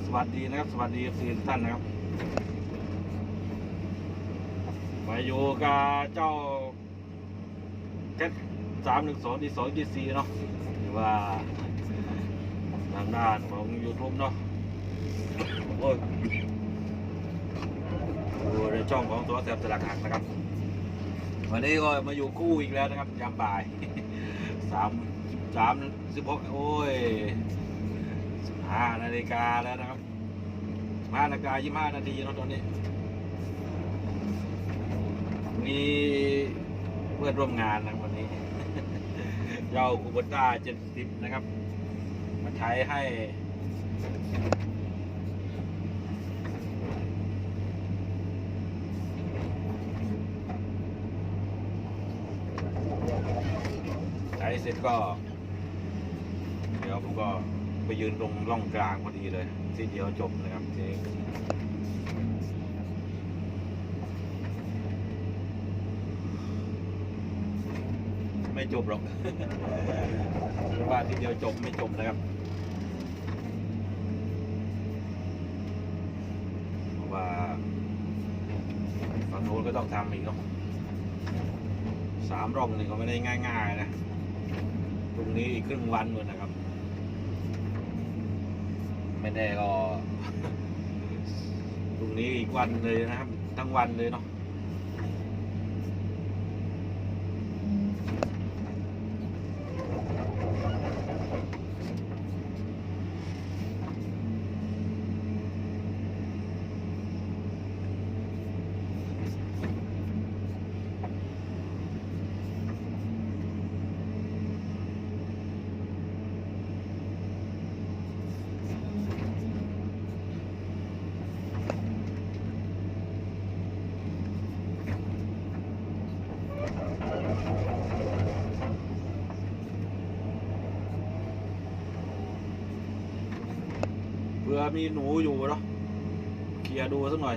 สวัสดีนะครับ สวัสดีสี่ท่านนะครับมาอยู่กับเจ้าแค่สามหนึ่งสองดีสองดีสี่เนาะหรือว่าทางด้านของ YouTube เนาะโอ้ยดูในช่องของตัวแสบสลักหักนะครับ วันนี้ก็มาอยู่คู่อีกแล้วนะครับยามบ่ายสามสามสิบหกโอ้ย ห้านาฬิกาแล้วนะครับห้านาฬิกายี่ห้านาทีนะตอนนี้ มีเพื่อนร่วมงานนะวันนี้เจ้าคูบต้าเจ็ดสิบนะครับ มาใช้ให้ใช้เสร็จก็ เดี๋ยวผมก็ ไปยืนตรงร่องกลางพอดีเลยทีเดียวจบเลยครับทีไม่จบหรอกเพราะว่าทีเดียวจบไม่จบนะครับเพราะว่าฝั่งโน้นก็ต้องทำอีกเนาะสามร่องนี่ก็ไม่ได้ง่าย ๆ นะ ตรงนี้อีกครึ่งวันเลยนะครับ ไม่แน่ก็ตรงนี้อีกวันเลยนะครับ ทั้งวันเลยเนาะ ผื่อมีหนูอยู่เนาะเคลียร์ดูสักหน่อย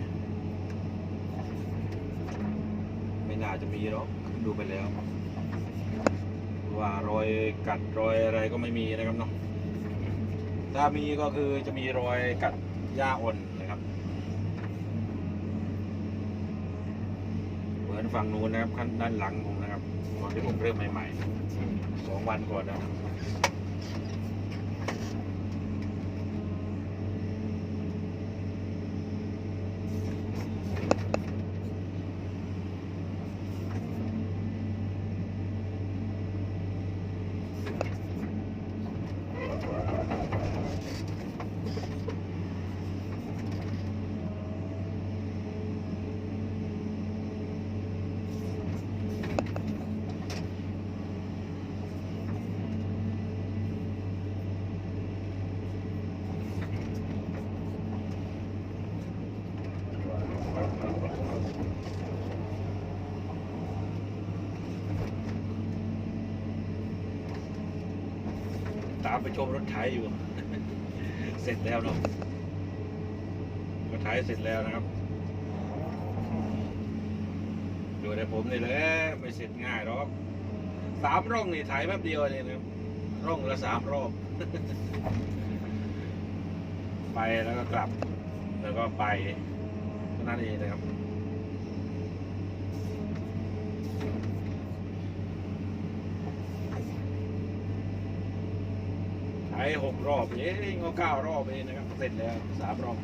ไม่น่าจะมีหรอกดูไปแล้ว ว่ารอยกัดรอยอะไรก็ไม่มีนะครับเนาะถ้ามีก็คือจะมีรอยกัดหญ้าอ่อนนะครับ เหมือนฝั่งนู้นนะครับขั้นด้านหลังผมนะครับตอนที่ผมเริ่มใหม่ๆสองวันก่อนนะครับ ตามไปชมรถไถอยู่ เสร็จแล้วเนาะรถไถเสร็จแล้วนะครับดูในผมนี่แหละไม่เสร็จง่ายหรอกสามร่องนี่ไถแป๊บเดียวเองนะครับร่องละสามรอบ ไปแล้วก็กลับ แล้วก็ไปเท่านั้นเองนะครับ หกรอบเองอเก้ารอบเองนะครับ เสร็จแล้วสามรอบ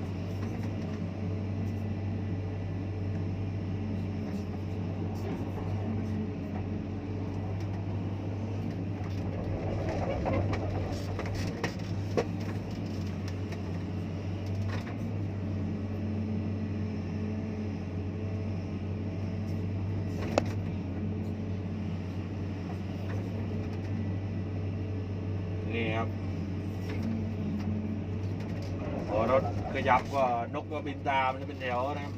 นี่ครับ พอรถข ยับก็นกก็บินตามจะเป็นแถวนะครับ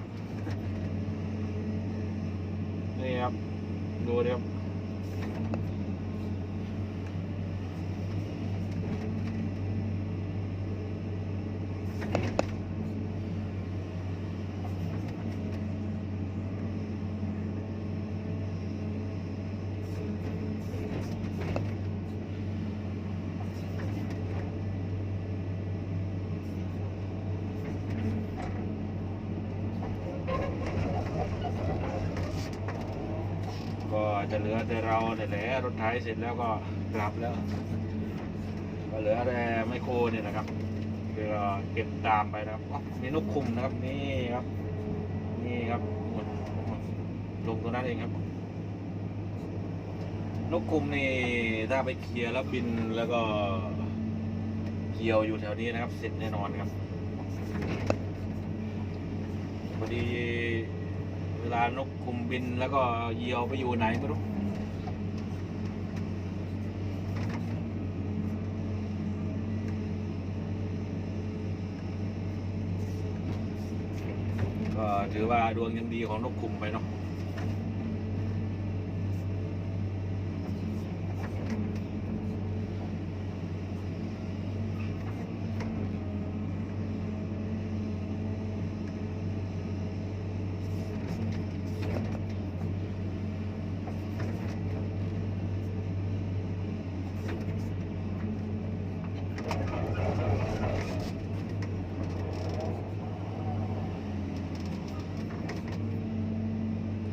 นี่ครับดูดิครับ ก็จะเหลือแต่เราเนี่ยแหละรถไถเสร็จแล้วก็กลับแล้ว ก็เหลือแต่ไมโครเนี่ยนะครับเดี๋ยวเราเก็บตามไปนะครับอ๋อมีนกคุมนะครับนี่ครับนี่ครับลงตัวนั้นเองครับ นกคุมนี่ถ้าไปเคลียร์แล้วบินแล้วก็เกี่ยวอยู่แถวนี้นะครับ เสร็จแน่นอนครับพอดีานกคุมบินแล้วก็เหยี่ยวไปอยู่ไหนไม่รู้ก็ถือว่าดวงยังดีของนกคุมไปเนาะ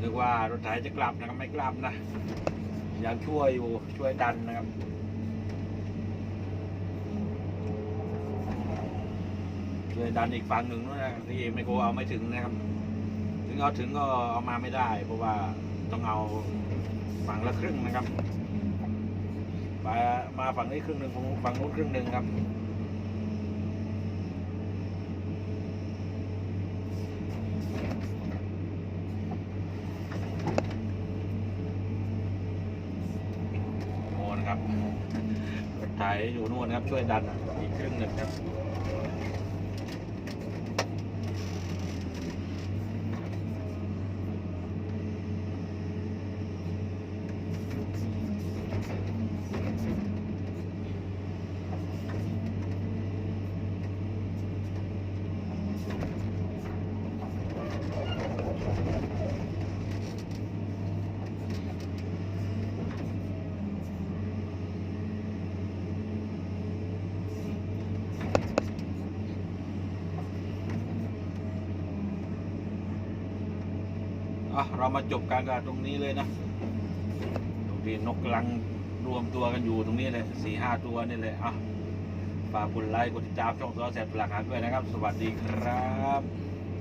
นึกว่ารถไถจะกลับนะครับไม่กลับนะยังช่วยอยู่ช่วยดันนะครับช่วยดันอีกฝั่งหนึ่งด้วยนะที่ไมโครเอาไม่ถึงนะครับ ถึงเอาถึงก็เอามาไม่ได้ เพราะว่าต้องเอาฝั่งละครึ่งนะครับมามาฝั่งนี้ครึ่งหนึ่งฝั่งนู้นครึ่งหนึ่งครับ โน่นครับรถไถ อยู่นู่นนะครับ ช่วยดันอีกครึ่งหนึ่งครับ อะเรามาจบการกันตรงนี้เลยนะ ตรงที่นกกำลังรวมตัวกันอยู่ตรงนี้เลยสี่ห้าตัวนี่เลยอะฝากกดไลค์กดติดตามช่องตัวแสบหลักหางด้วยนะครับ สวัสดีครับ